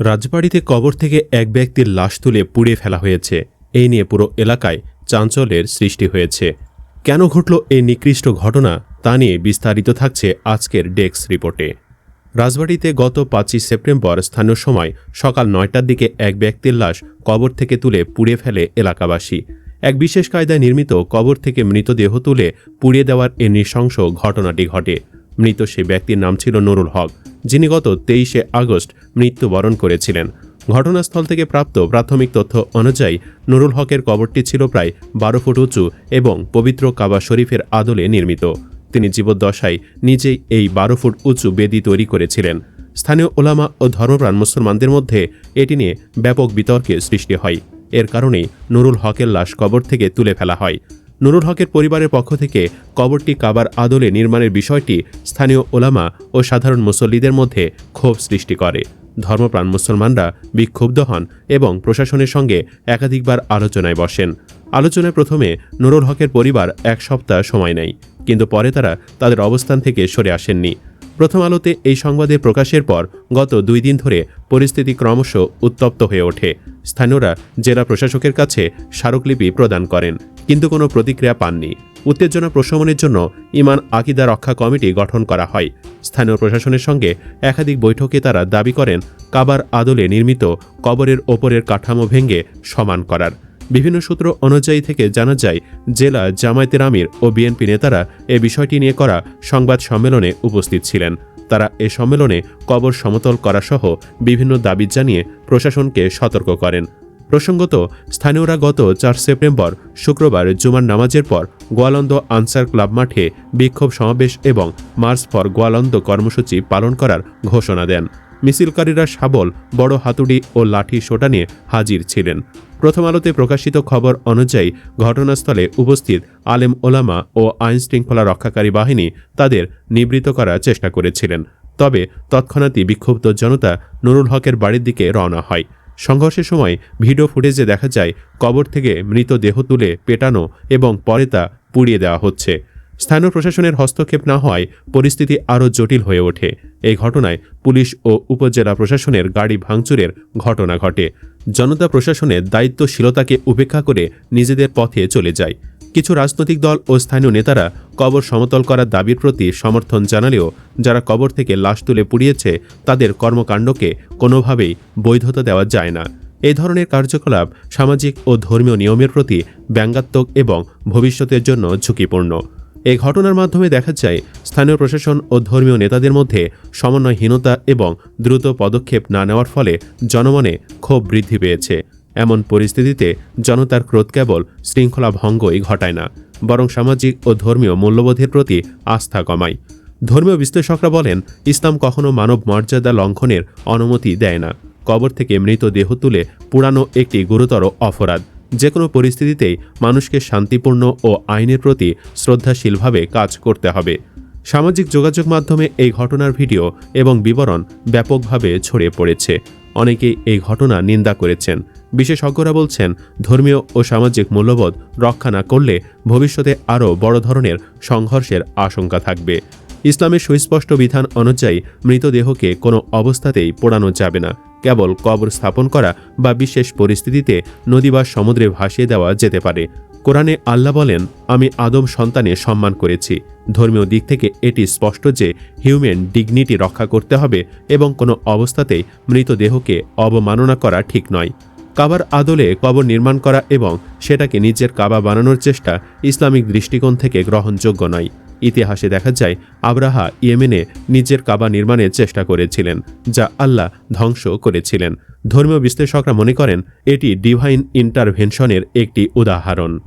রাজবাড়িতে কবর থেকে এক ব্যক্তির লাশ তুলে পুড়ে ফেলা হয়েছে। এই নিয়ে পুরো এলাকায় চাঞ্চল্যের সৃষ্টি হয়েছে। কেন ঘটল এই নিকৃষ্ট ঘটনা, তা নিয়ে বিস্তারিত থাকছে আজকের ডেস্ক রিপোর্টে। রাজবাড়িতে গত পাঁচই সেপ্টেম্বর স্থানীয় সময় সকাল নয়টার দিকে এক ব্যক্তির লাশ কবর থেকে তুলে পুড়ে ফেলে এলাকাবাসী। এক বিশেষ কায়দায় নির্মিত কবর থেকে মৃতদেহ তুলে পুড়িয়ে দেওয়ার এ নৃশংস ঘটনাটি ঘটে। মৃত সেই ব্যক্তির নাম ছিল নুরুল হক, যিনি গত তেইশে আগস্ট মৃত্যুবরণ করেছিলেন। ঘটনাস্থল থেকে প্রাপ্ত প্রাথমিক তথ্য অনুযায়ী নুরুল হকের কবরটি ছিল প্রায় বারো ফুট উঁচু এবং পবিত্র কাবা শরীফের আদলে নির্মিত। তিনি জীবদ্দশায় নিজেই এই বারো ফুট উঁচু বেদি তৈরি করেছিলেন। স্থানীয় ওলামা ও ধর্মপ্রাণ মুসলমানদের মধ্যে এটি নিয়ে ব্যাপক বিতর্কের সৃষ্টি হয়। এর কারণেই নুরুল হকের লাশ কবর থেকে তুলে ফেলা হয়। নুরুল হকের পরিবারের পক্ষ থেকে কবরটি কাবার আদলে নির্মাণের বিষয়টি স্থানীয় ওলামা ও সাধারণ মুসল্লিদের মধ্যে ক্ষোভ সৃষ্টি করে। ধর্মপ্রাণ মুসলমানরা বিক্ষুব্ধ হন এবং প্রশাসনের সঙ্গে একাধিকবার আলোচনায় বসেন। আলোচনায় প্রথমে নুরুল হকের পরিবার এক সপ্তাহ সময় নেয়, কিন্তু পরে তারা তাদের অবস্থান থেকে সরে আসেননি। প্রথম আলোতে এই সংবাদে প্রকাশের পর গত দুই দিন ধরে পরিস্থিতি ক্রমশ উত্তপ্ত হয়ে ওঠে। স্থানীয়রা জেলা প্রশাসকের কাছে স্মারকলিপি প্রদান করেন, কিন্তু কোনো প্রতিক্রিয়া পাননি। উত্তেজনা প্রশমনের জন্য ইমান আকিদা রক্ষা কমিটি গঠন করা হয়। স্থানীয় প্রশাসনের সঙ্গে একাধিক বৈঠকে তারা দাবি করেন, কাবার আদলে নির্মিত কবরের ওপরের কাঠামো ভেঙে সমান করার। বিভিন্ন সূত্র অনুযায়ী থেকে জানা যায়, জেলা জামায়াতের আমির ও বিএনপি নেতারা এ বিষয়টি নিয়ে করা সংবাদ সম্মেলনে উপস্থিত ছিলেন। তারা এ সম্মেলনে কবর সমতল করাসহ বিভিন্ন দাবি জানিয়ে প্রশাসনকে সতর্ক করেন। প্রসঙ্গত, স্থানীয়রা গত চার সেপ্টেম্বর, শুক্রবার জুমার নামাজের পর গোয়ালন্দ আনসার ক্লাব মাঠে বিক্ষোভ সমাবেশ এবং মার্চ ফর গোয়ালন্দ কর্মসূচি পালন করার ঘোষণা দেন। মিছিলকারীরা শাবল, বড় হাতুড়ি ও লাঠি সোটা নিয়ে হাজির ছিলেন। প্রথম আলোতে প্রকাশিত খবর অনুযায়ী ঘটনাস্থলে উপস্থিত আলেম ওলামা ও আইন শৃঙ্খলা রক্ষাকারী বাহিনী তাদের নিবৃত করার চেষ্টা করেছিলেন। তবে তৎক্ষণাৎই বিক্ষুব্ধ জনতা নুরুল হকের বাড়ির দিকে রওনা হয়। সংঘর্ষের সময় ভিডিও ফুটেজে দেখা যায়, কবর থেকে মৃতদেহ তুলে পেটানো এবং পরে তা পুড়িয়ে দেওয়া হচ্ছে। স্থানীয় প্রশাসনের হস্তক্ষেপ না হওয়ায় পরিস্থিতি আরও জটিল হয়ে ওঠে। এই ঘটনায় পুলিশ ও উপজেলা প্রশাসনের গাড়ি ভাঙচুরের ঘটনা ঘটে। জনতা প্রশাসনের দায়িত্বশীলতাকে উপেক্ষা করে নিজেদের পথে চলে যায়। কিছু রাজনৈতিক দল ও স্থানীয় নেতারা কবর সমতল করার দাবির প্রতি সমর্থন জানালেও, যারা কবর থেকে লাশ তুলে পুড়িয়েছে, তাদের কর্মকাণ্ডকে কোনোভাবেই বৈধতা দেওয়া যায় না। এই ধরনের কার্যকলাপ সামাজিক ও ধর্মীয় নিয়মের প্রতি ব্যঙ্গাত্মক এবং ভবিষ্যতের জন্য ঝুঁকিপূর্ণ। এই ঘটনার মাধ্যমে দেখা যায়, স্থানীয় প্রশাসন ও ধর্মীয় নেতাদের মধ্যে সমন্বয়হীনতা এবং দ্রুত পদক্ষেপ না নেওয়ার ফলে জনমনে ক্ষোভ বৃদ্ধি পেয়েছে। এমন পরিস্থিতিতে জনতার ক্রোধ কেবল শৃঙ্খলা ভঙ্গই ঘটায় না, বরং সামাজিক ও ধর্মীয় মূল্যবোধের প্রতি আস্থা কমায়। ধর্মীয় বিশ্লেষকরা বলেন, ইসলাম কখনো মানব মর্যাদা লঙ্ঘনের অনুমতি দেয় না। কবর থেকে মৃতদেহ তুলে পুরানো একটি গুরুতর অপরাধ। যে কোনো পরিস্থিতিতেই মানুষকে শান্তিপূর্ণ ও আইনের প্রতি শ্রদ্ধাশীলভাবে কাজ করতে হবে। সামাজিক যোগাযোগ মাধ্যমে এই ঘটনার ভিডিও এবং বিবরণ ব্যাপকভাবে ছড়িয়ে পড়েছে। অনেকেই এই ঘটনা নিন্দা করেছেন। বিশেষজ্ঞরা বলছেন, ধর্মীয় ও সামাজিক মূল্যবোধ রক্ষা না করলে ভবিষ্যতে আরও বড় ধরনের সংঘর্ষের আশঙ্কা থাকবে। ইসলামের সুস্পষ্ট বিধান অনুযায়ী মৃতদেহকে কোনো অবস্থাতেই পোড়ানো যাবে না। কেবল কবর স্থাপন করা বা বিশেষ পরিস্থিতিতে নদী বা সমুদ্রে ভাসিয়ে দেওয়া যেতে পারে। কোরআনে আল্লাহ বলেন, আমি আদম সন্তানে সম্মান করেছি। ধর্মীয় দিক থেকে এটি স্পষ্ট যে হিউম্যান ডিগনিটি রক্ষা করতে হবে এবং কোনো অবস্থাতেই মৃতদেহকে অবমাননা করা ঠিক নয়। কাবার আদলে কবর নির্মাণ করা এবং সেটাকে নিজের কাবা বানানোর চেষ্টা ইসলামিক দৃষ্টিকোণ থেকে গ্রহণযোগ্য নয়। ইতিহাসে দেখা যায়, আব্রাহা ইয়েমেনে নিজের কাবা নির্মাণের চেষ্টা করেছিলেন, যা আল্লাহ ধ্বংস করেছিলেন। ধর্মীয় বিশ্লেষকরা মনে করেন, এটি ডিভাইন ইন্টারভেনশনের একটি উদাহরণ।